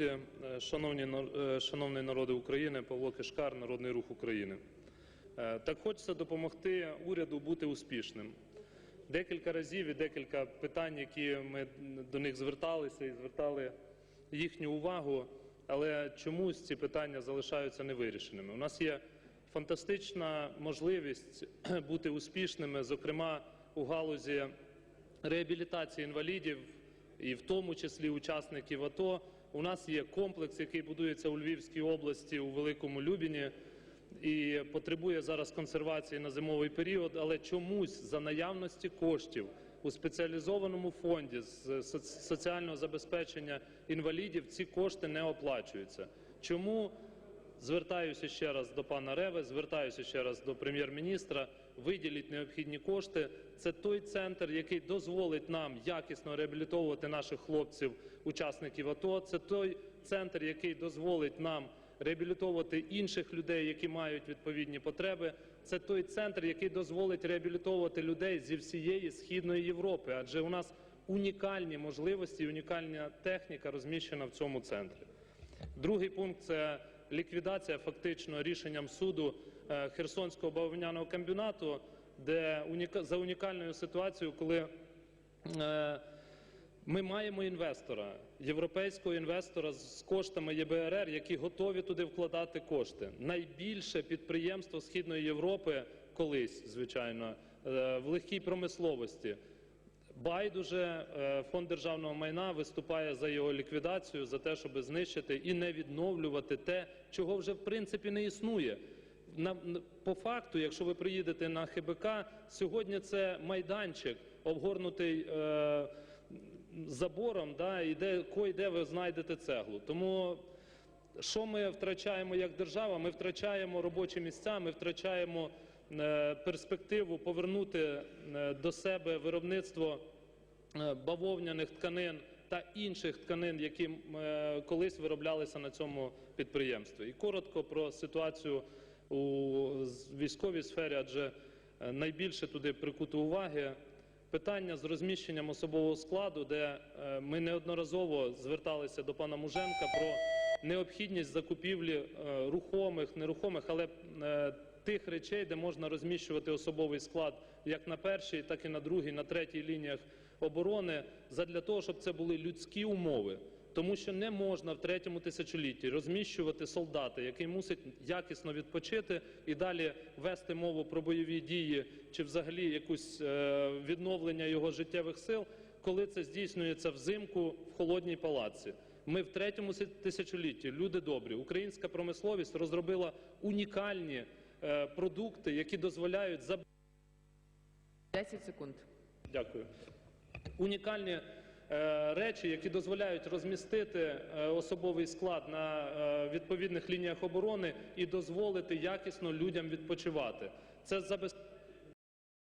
Е, Шановні, е, шановний народи України, Павло Кишкар, Народний рух України. Е, Так хочеться допомогти уряду бути успішним. Декілька разів і декілька питань, які ми до них зверталися і звертали їхню увагу, але чомусь ці питання залишаються невирішеними. У нас є фантастична можливість бути успішними, зокрема у галузі реабілітації інвалідів, і в тому числі учасників АТО. У нас є комплекс, який будується у Львівській області у Великому Любіні і потребує зараз консервації на зимовий період, але чомусь за наявності коштів у спеціалізованому фонді з соціального забезпечення інвалідів ці кошти не оплачуються. Чому Звертаюся ще раз до пана Реви, звертаюся ще раз до прем'єр-міністра. Виділіть необхідні кошти. Це той центр, який дозволить нам якісно реабілітовувати наших хлопців, учасників АТО. Це той центр, який дозволить нам реабілітовувати інших людей, які мають відповідні потреби. Це той центр, який дозволить реабілітовувати людей зі всієї східної Європи, адже у нас унікальні можливості, унікальна техніка розміщена в цьому центрі. Другий пункт це ліквідація фактично рішенням суду е, Херсонського бавовняного комбінату, де за унікальною ситуацією, коли е, ми маємо інвестора, європейського інвестора з коштами ЄБРР, які готові туди вкладати кошти. Найбільше підприємство Східної Європи колись, звичайно, е, в легкій промисловості. Байдуже е, фонд державного майна виступає за його ліквідацію, за те, щоб знищити і не відновлювати те, чого вже в принципі не існує. На, по факту, якщо ви приїдете на ХБК, сьогодні це майданчик, обгорнутий е, забором, да, і де, де ви знайдете цеглу. Тому що ми втрачаємо як держава? Ми втрачаємо робочі місця, ми втрачаємо перспективу повернути е, до себе виробництво е, бавовняних тканин та інших тканин, які е, колись вироблялися на цьому підприємстві. І коротко про ситуацію у військовій сфері, адже е, найбільше туди прикуто уваги. Питання з розміщенням особового складу, де е, ми неодноразово зверталися до пана Муженка про необхідність закупівлі е, рухомих, нерухомих, але е, тих речей, де можна розміщувати особовий склад як на першій, так і на другій, на третій лініях оборони, задля того, щоб це були людські умови. Тому що не можна в третьому тисячолітті розміщувати солдата, який мусить якісно відпочити і далі вести мову про бойові дії чи взагалі якусь е, відновлення його життєвих сил, коли це здійснюється взимку в холодній палаці. Ми в третьому тисячолітті, люди добрі, українська промисловість розробила унікальні продукти, які дозволяють за 10 секунд. Дякую. Унікальні е, речі, які дозволяють розмістити е, особовий склад на е, відповідних лініях оборони і дозволити якісно людям відпочивати. Це забезпечення